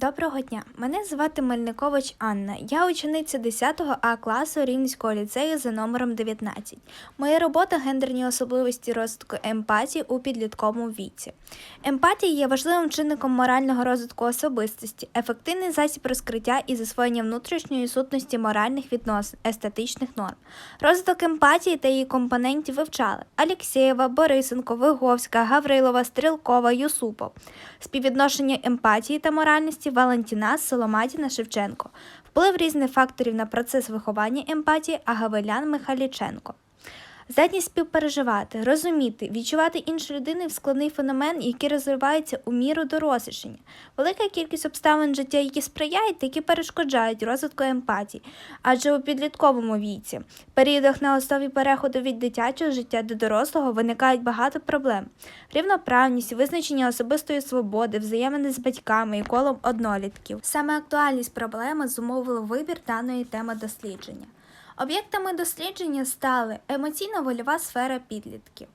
Доброго дня, мене звати Мельникович Анна. Я учениця 10 А класу Рівненського ліцею за номером 19. Моя робота гендерні особливості розвитку емпатії у підлітковому віці. Емпатія є важливим чинником морального розвитку особистості, ефективний засіб розкриття і засвоєння внутрішньої сутності моральних відносин, естетичних норм. Розвиток емпатії та її компонентів вивчали Алєксєєва, Борисенко, Виговська, Гаврилова, Стрілкова, Юсупов. Співвідношення емпатії та моральності Валентіна, Соломатіна, Шевченко. Вплив різних факторів на процес виховання емпатії Агавелян Михайліченко. Здатність співпереживати, розуміти, відчувати іншу людину в складний феномен, який розвивається у міру дорослішання. Велика кількість обставин життя, які сприяють, такі перешкоджають розвитку емпатії, адже у підлітковому віці, в періодах на основі переходу від дитячого життя до дорослого виникають багато проблем: рівноправність, визначення особистої свободи, взаємини з батьками і колом однолітків. Саме актуальність проблеми зумовила вибір даної теми дослідження. Об'єктами дослідження стали емоційно-вольова сфера підлітків,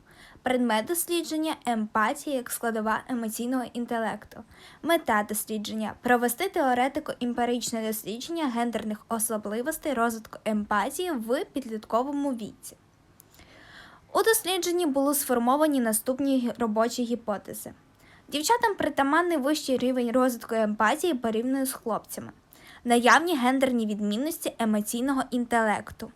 предмет дослідження емпатія як складова емоційного інтелекту, мета дослідження провести теоретико-імперичне дослідження гендерних особливостей розвитку емпатії в підлітковому віці. У дослідженні були сформовані наступні робочі гіпотези. Дівчатам притаманний вищий рівень розвитку емпатії порівняно з хлопцями наявні гендерні відмінності емоційного інтелекту.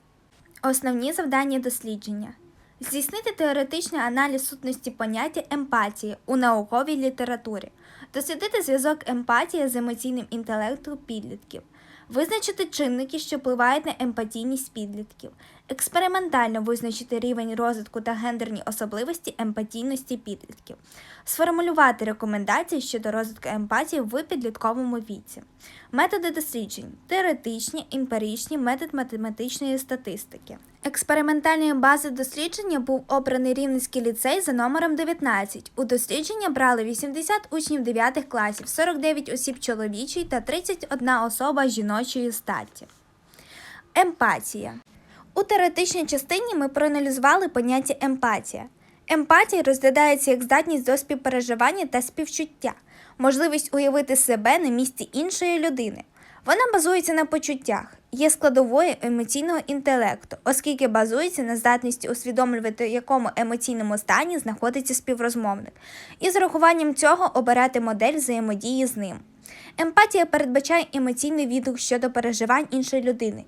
Основні завдання дослідження. Здійснити теоретичний аналіз сутності поняття емпатії у науковій літературі, дослідити зв'язок емпатії з емоційним інтелектом підлітків, визначити чинники, що впливають на емпатійність підлітків, експериментально визначити рівень розвитку та гендерні особливості емпатійності підлітків, сформулювати рекомендації щодо розвитку емпатії в підлітковому віці, методи досліджень, теоретичні, емпіричні, метод математичної статистики. Експериментальною базою дослідження був обраний Рівненський ліцей за номером 19. У дослідження брали 80 учнів 9 класів, 49 осіб чоловічої та 31 особа жіночої статі. Емпатія. У теоретичній частині ми проаналізували поняття емпатія. Емпатія розглядається як здатність до співпереживання та співчуття, можливість уявити себе на місці іншої людини. Вона базується на почуттях, є складовою емоційного інтелекту, оскільки базується на здатності усвідомлювати, в якому емоційному стані знаходиться співрозмовник, і з урахуванням цього обирати модель взаємодії з ним. Емпатія передбачає емоційний відгук щодо переживань іншої людини,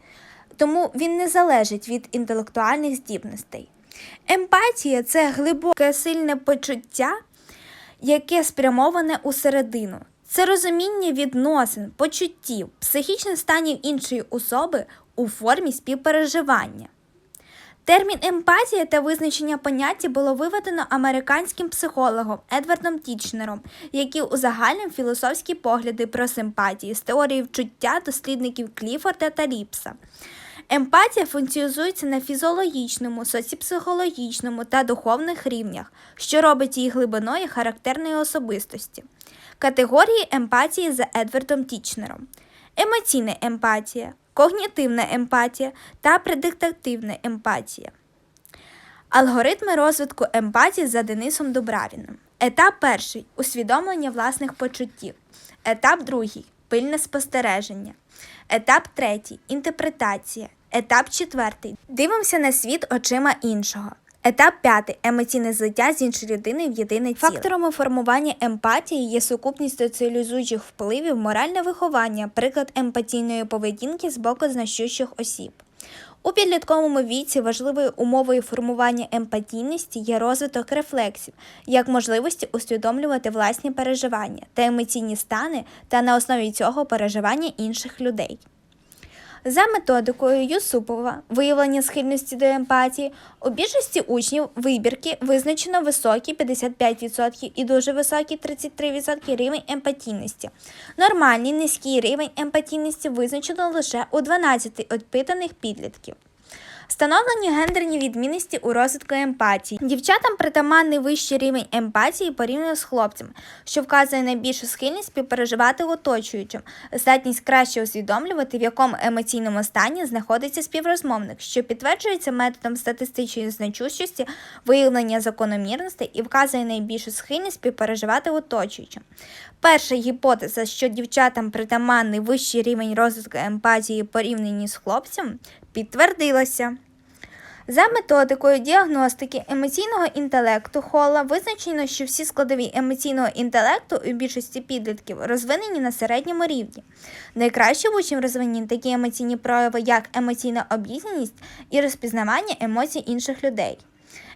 тому він не залежить від інтелектуальних здібностей. Емпатія це глибоке сильне почуття, яке спрямоване у середину. Це розуміння відносин, почуттів, психічних станів іншої особи у формі співпереживання. Термін емпатія та визначення поняття було виведено американським психологом Едвардом Тічнером, який узагальнив філософські погляди про симпатії з теорії вчуття дослідників Кліфорда та Ріпса. Емпатія функціонується на фізіологічному, соціопсихологічному та духовних рівнях, що робить її глибиною характерної особистості. Категорії емпатії за Едвардом Тічнером: емоційна емпатія, когнітивна емпатія та предиктативна емпатія. Алгоритми розвитку емпатії за Денисом Дубравіним. Етап перший усвідомлення власних почуттів. Етап другий пильне спостереження. Етап третій інтерпретація. Етап четвертий дивимося на світ очима іншого. Етап п'ятий емоційне злиття з іншою людиною в єдине ціле. Факторами формування емпатії є сукупність соціалізуючих впливів, моральне виховання, приклад емпатійної поведінки з боку значущих осіб. У підлітковому віці важливою умовою формування емпатійності є розвиток рефлексів, як можливості усвідомлювати власні переживання та емоційні стани та на основі цього переживання інших людей. За методикою Юсупова виявлення схильності до емпатії у більшості учнів вибірки визначено високі 55% і дуже високий 33% рівень емпатійності. Нормальний низький рівень емпатійності визначено лише у 12 опитаних підлітків. Встановлені гендерні відмінності у розвитку емпатії. Дівчатам притаманний вищий рівень емпатії порівняно з хлопцями, що вказує на більшу схильність співпереживати оточуючим, здатність краще усвідомлювати, в якому емоційному стані знаходиться співрозмовник, що підтверджується методом статистичної значущості, виявлення закономірностей і вказує найбільшу схильність співпереживати оточуючим. Перша гіпотеза, що дівчатам притаманний вищий рівень розвитку емпатії порівняні з хлопцем, підтвердилася. За методикою діагностики емоційного інтелекту Холла визначено, що всі складові емоційного інтелекту у більшості підлітків розвинені на середньому рівні. Найкраще в учнів розвинені такі емоційні прояви, як емоційна обізнаність і розпізнавання емоцій інших людей.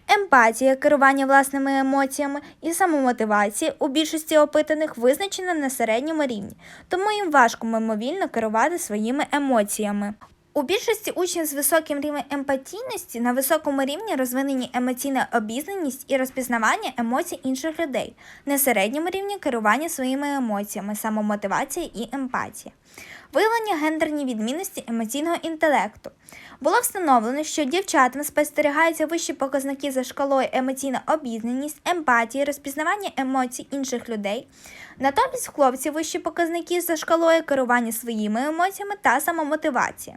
Емпатія, керування власними емоціями і самомотивація у більшості опитаних визначена на середньому рівні, тому їм важко мимовільно керувати своїми емоціями. У більшості учнів з високим рівнем емпатійності на високому рівні розвинені емоційна обізнаність і розпізнавання емоцій інших людей, на середньому рівні керування своїми емоціями, самомотивація і емпатія. Виявлення гендерні відмінності емоційного інтелекту. Було встановлено, що дівчатам спостерігаються вищі показники за шкалою емоційна обізнаність, емпатії, розпізнавання емоцій інших людей. Натомість в хлопців вищі показники за шкалою керування своїми емоціями та самомотивація.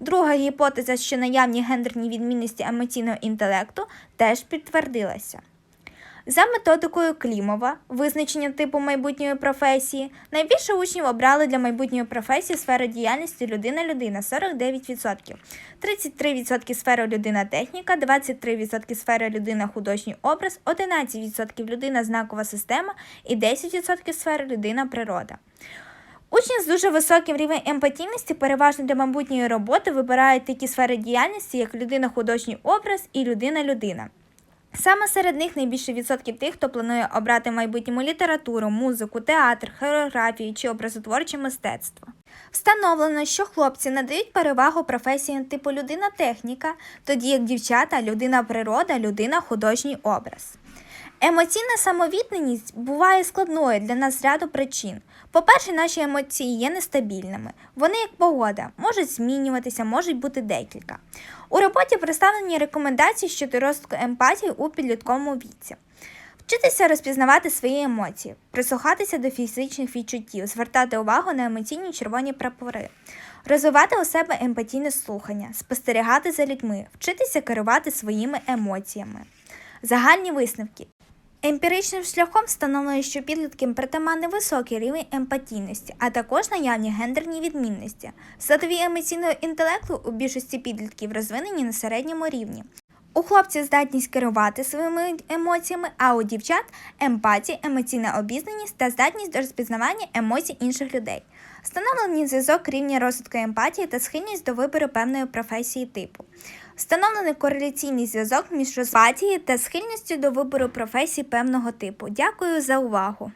Друга гіпотеза, що наявні гендерні відмінності емоційного інтелекту, теж підтвердилася. За методикою Клімова, визначення типу майбутньої професії, найбільше учнів обрали для майбутньої професії сферу діяльності людина-людина 49%, 33% сфера людина-техніка, 23% сфера людина художній образ, 11% людина знакова система і 10% сфера людина природа. Учні з дуже високим рівнем емпатійності переважно для майбутньої роботи вибирають такі сфери діяльності, як людина художній образ і людина-людина. Саме серед них найбільше відсотків тих, хто планує обрати в майбутньому літературу, музику, театр, хореографію чи образотворче мистецтво. Встановлено, що хлопці надають перевагу професіям типу людина-техніка, тоді як дівчата людина-природа, людина-художній образ. Емоційна самовідданість буває складною для нас з ряду причин. По-перше, наші емоції є нестабільними. Вони, як погода, можуть змінюватися, можуть бути декілька. У роботі представлені рекомендації щодо розвитку емпатії у підлітковому віці. Вчитися розпізнавати свої емоції, прислухатися до фізичних відчуттів, звертати увагу на емоційні червоні прапори, розвивати у себе емпатійне слухання, спостерігати за людьми, вчитися керувати своїми емоціями. Загальні висновки. Емпіричним шляхом встановлено, що підліткам притаманний високий рівень емпатійності, а також наявні гендерні відмінності. Складові емоційного інтелекту у більшості підлітків розвинені на середньому рівні. У хлопців здатність керувати своїми емоціями, а у дівчат емпатія, емоційна обізнаність та здатність до розпізнавання емоцій інших людей. Встановлений зв'язок рівня розвитку емпатії та схильність до вибору певної професії типу. Встановлений кореляційний зв'язок між розпатією та схильністю до вибору професій певного типу. Дякую за увагу!